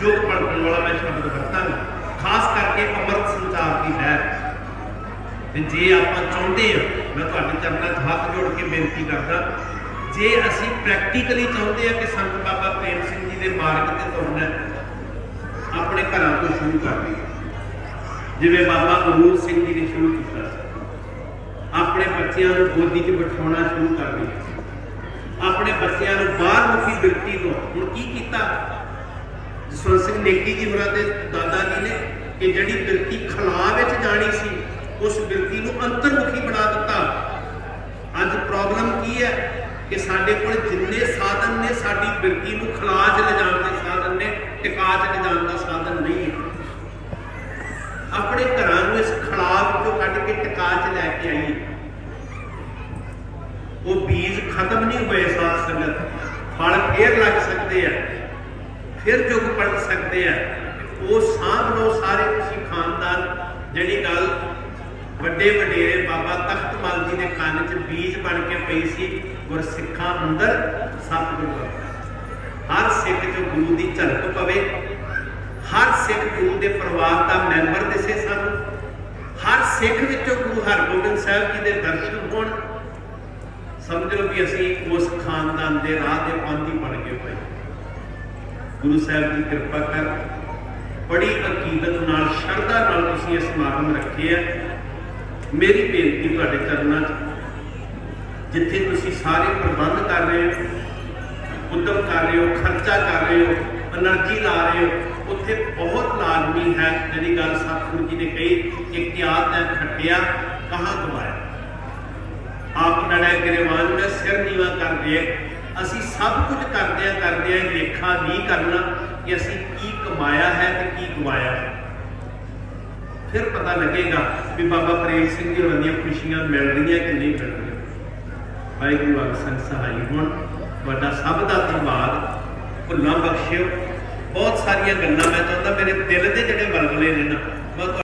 ਜੋਗ ਪੜਨ ਵਾਲਾ ਮੈਂ ਸ਼ਬਦ ਵਰਤਾਂਗਾ ਖਾਸ ਕਰਕੇ ਅੰਮ੍ਰਿਤ ਸੰਚਾਰ ਦੀ ਲਹਿਰ। ਤੇ ਜੇ ਆਪਾਂ ਚਾਹੁੰਦੇ ਆ ਮੈਂ ਤੁਹਾਡੇ ਚਰਨਾਂ 'ਚ ਹੱਥ ਜੋੜ ਕੇ ਬੇਨਤੀ ਕਰਦਾ, ਜੇ ਅਸੀਂ ਪ੍ਰੈਕਟੀਕਲੀ ਚਾਹੁੰਦੇ ਆ ਕਿ ਸੰਤ ਬਾਬਾ ਪ੍ਰੇਮ ਸਿੰਘ ਜੀ ਦੇ ਮਾਰਗ ਤੇ ਤੁਰਨਾ ਆਪਣੇ ਘਰਾਂ ਤੋਂ ਸ਼ੁਰੂ ਕਰ ਜਿਵੇਂ ਬਾਬਾ ਅਮੂਲ ਸਿੰਘ ਜੀ ਨੇ ਸ਼ੁਰੂ ਕੀਤਾ ਆਪਣੇ ਬੱਚਿਆਂ ਨੂੰ ਗੋਦੀ 'ਚ ਬਿਠਾਉਣਾ ਸ਼ੁਰੂ ਕਰ ਆਪਣੇ ਬੱਚਿਆਂ ਨੂੰ ਬਾਹਰ ਮੁਖੀ ਵਿਅਕਤੀ ਤੋਂ ਹੁਣ ਕੀ ਕੀਤਾ? ਜਸਵੰਤ ਸਿੰਘ ਨੇਕੀ ਜੀ ਹੋਰਾਂ ਦੇ ਦਾਦਾ ਜੀ ਨੇ ਕਿ ਜਿਹੜੀ ਬਿਰਤੀ ਖਲਾ ਵਿੱਚ ਜਾਣੀ ਸੀ, ਉਸ ਬਿਰਤੀ ਨੂੰ ਅੰਤਰਮੁਖੀ ਬਣਾ ਦਿੱਤਾ। ਅੱਜ ਪ੍ਰੋਬਲਮ ਕੀ ਹੈ ਕਿ ਸਾਡੇ ਕੋਲ ਜਿੰਨੇ ਸਾਧਨ ਨੇ, ਸਾਡੀ ਬਿਰਤੀ ਨੂੰ ਖਲਾ 'ਚ ਲਿਜਾਣ ਦੇ ਸਾਧਨ ਨੇ, ਟਿਕਾ 'ਚ ਲਿਜਾਣ ਦਾ ਸਾਧਨ ਨਹੀਂ ਹੈ। ਆਪਣੇ ਘਰਾਂ ਨੂੰ ਇਸ ਖਲਾ ਵਿੱਚੋਂ ਕੱਢ ਕੇ ਟਿਕਾ 'ਚ ਲੈ ਕੇ ਆਈਏ। ਉਹ ਬੀਜ ਖਤਮ ਨਹੀਂ ਹੋਏ ਸਾਧ ਸੰਗਤ। ਫਲ ਫੇਰ ਲੱਗ ਸਕਦੇ ਆ। ਫਿਰ ਜੁਗ ਪੜ ਸਕਦੇ ਆ, ਉਹ ਸਾਂਭ ਲਓ ਸਾਰੇ ਤੁਸੀਂ ਖਾਨਦਾਨ। ਜਿਹੜੀ ਗੱਲ ਵੱਡੇ ਵਡੇਰੇ ਬਾਬਾ ਤਖਤ ਮਲ ਜੀ ਦੇ ਕੰਨ 'ਚ ਬੀਜ ਬਣ ਕੇ ਪਈ ਸੀ, ਗੁਰਸਿੱਖਾਂ ਅੰਦਰ ਸਤਿਗੁਰੂ ਹਰ ਸਿੱਖ ਜੋ ਗੁਰੂ ਦੀ ਝਲਕ ਪਵੇ, ਹਰ ਸਿੱਖ ਗੁਰੂ ਦੇ ਪਰਿਵਾਰ ਦਾ ਮੈਂਬਰ ਦਿਸੇ ਸਾਨੂੰ, ਹਰ ਸਿੱਖ ਵਿੱਚੋਂ ਗੁਰੂ ਹਰਗੋਬਿੰਦ ਸਾਹਿਬ ਜੀ ਦੇ ਦਰਸ਼ਨ ਹੋਣ। ਸਮਝ ਲਓ ਵੀ ਅਸੀਂ ਉਸ ਖਾਨਦਾਨ ਦੇ ਰਾਹ ਦੇ ਪਾਂਦੀ ਬਣ ਗਏ ਹੋਏ। ਗੁਰੂ ਸਾਹਿਬ ਦੀ ਕਿਰਪਾ ਕਰ ਬੜੀ ਅਕੀਦਤ ਨਾਲ, ਸ਼ਰਧਾ ਨਾਲ ਤੁਸੀਂ ਇਹ ਸਮਾਗਮ ਰੱਖੇ ਆ। ਮੇਰੀ ਬੇਨਤੀ ਤੁਹਾਡੇ ਚਰਨਾਂ 'ਚ, ਜਿੱਥੇ ਤੁਸੀਂ ਸਾਰੇ ਪ੍ਰਬੰਧ ਕਰ ਰਹੇ ਹੋ, ਉਦਮ ਕਰ ਰਹੇ ਹੋ, ਖਰਚਾ ਕਰ ਰਹੇ ਹੋ એનર્ਜੀ ਲਾ ਰਹੇ ਹੋ, ਉੱਥੇ ਬਹੁਤ ਲਾਜ਼ਮੀ ਹੈ। ਜਿਹੜੀ ਗੱਲ ਸਤਿਗੁਰੂ ਜੀ ਨੇ ਕਹੀ ਇਖਤਿਆਰ ਹੈ, ਖੱਟਿਆ, ਕਹਾਂ ਗਵਾਇਆ? ਆਪ ਨੜਾ ਗਰੇਵਾਨ ਮੈਂ ਸਿਰ ਨੀਵਾ ਕਰ ਦੇ ਅਸੀਂ ਸਭ ਕੁਝ ਕਰਦਿਆਂ ਕਰਦਿਆਂ ਕਰਦੇ ਆ ਨਹੀਂ ਕਰਨਾ ਕਿ ਅਸੀਂ ਕੀ ਕਮਾਇਆ ਹੈ ਤੇ ਕੀ ਗਵਾਇਆ ਹੈ। ਫਿਰ ਪਤਾ ਲੱਗੇਗਾ ਵੀ ਬਾਬਾ ਪ੍ਰੇਮ ਸਿੰਘ ਜੀ ਹੋਰਾਂ ਦੀਆਂ ਖੁਸ਼ੀਆਂ ਮਿਲ ਰਹੀਆਂ ਕਿ ਨਹੀਂ ਮਿਲ ਰਹੀਆਂ ਵਾਹਿਗੁਰੂ ਆਪ ਸੰਗ ਸਹਾਈ ਹੋਣ। ਤੁਹਾਡਾ ਸਭ ਦਾ ਧੰਨਵਾਦ। ਭੁੱਲਾਂ ਬਖਸ਼ਿਓ। ਬਹੁਤ ਸਾਰੀਆਂ ਗੱਲਾਂ ਮੈਂ ਚਾਹੁੰਦਾ ਮੇਰੇ ਦਿਲ ਦੇ ਜਿਹੜੇ ਵਲਵਲੇ ਨੇ ਨਾ, ਮੈਂ